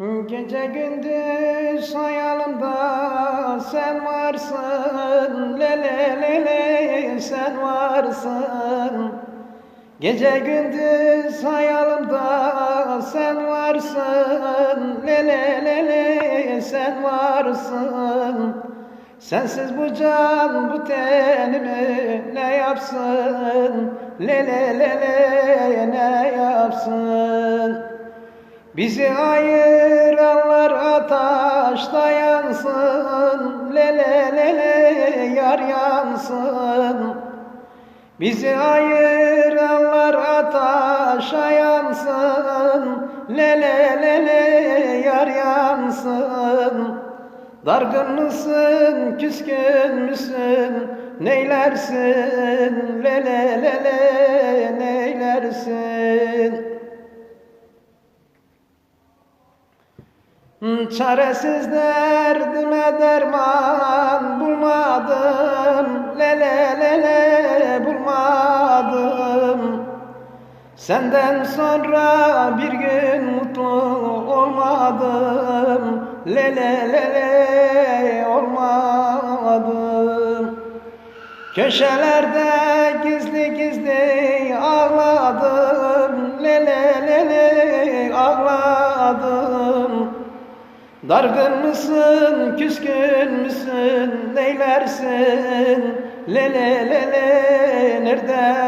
Gece gündüz hayalımda sen varsın Le le le le sen varsın. Gece gündüz hayalımda sen varsın Le le le le sen varsın. Sensiz bu can bu tenimi ne yapsın Le le le le ne yapsın Bizi ayıranlar ateşte yansın Le le le le yar yansın. Bizi ayıranlar ateşe yansın Le le le le yar yansın. Dargın mısın, küskün müsün, neylersin, le le le le, neylersin? Çaresiz derdime derman bulmadım, le le le le bulmadım. Senden sonra bir gün mutlu olmadım, le le le le olmadım. Köşelerde Dargın mısın, küskün müsün, neylersin? Le le le le, neredesin?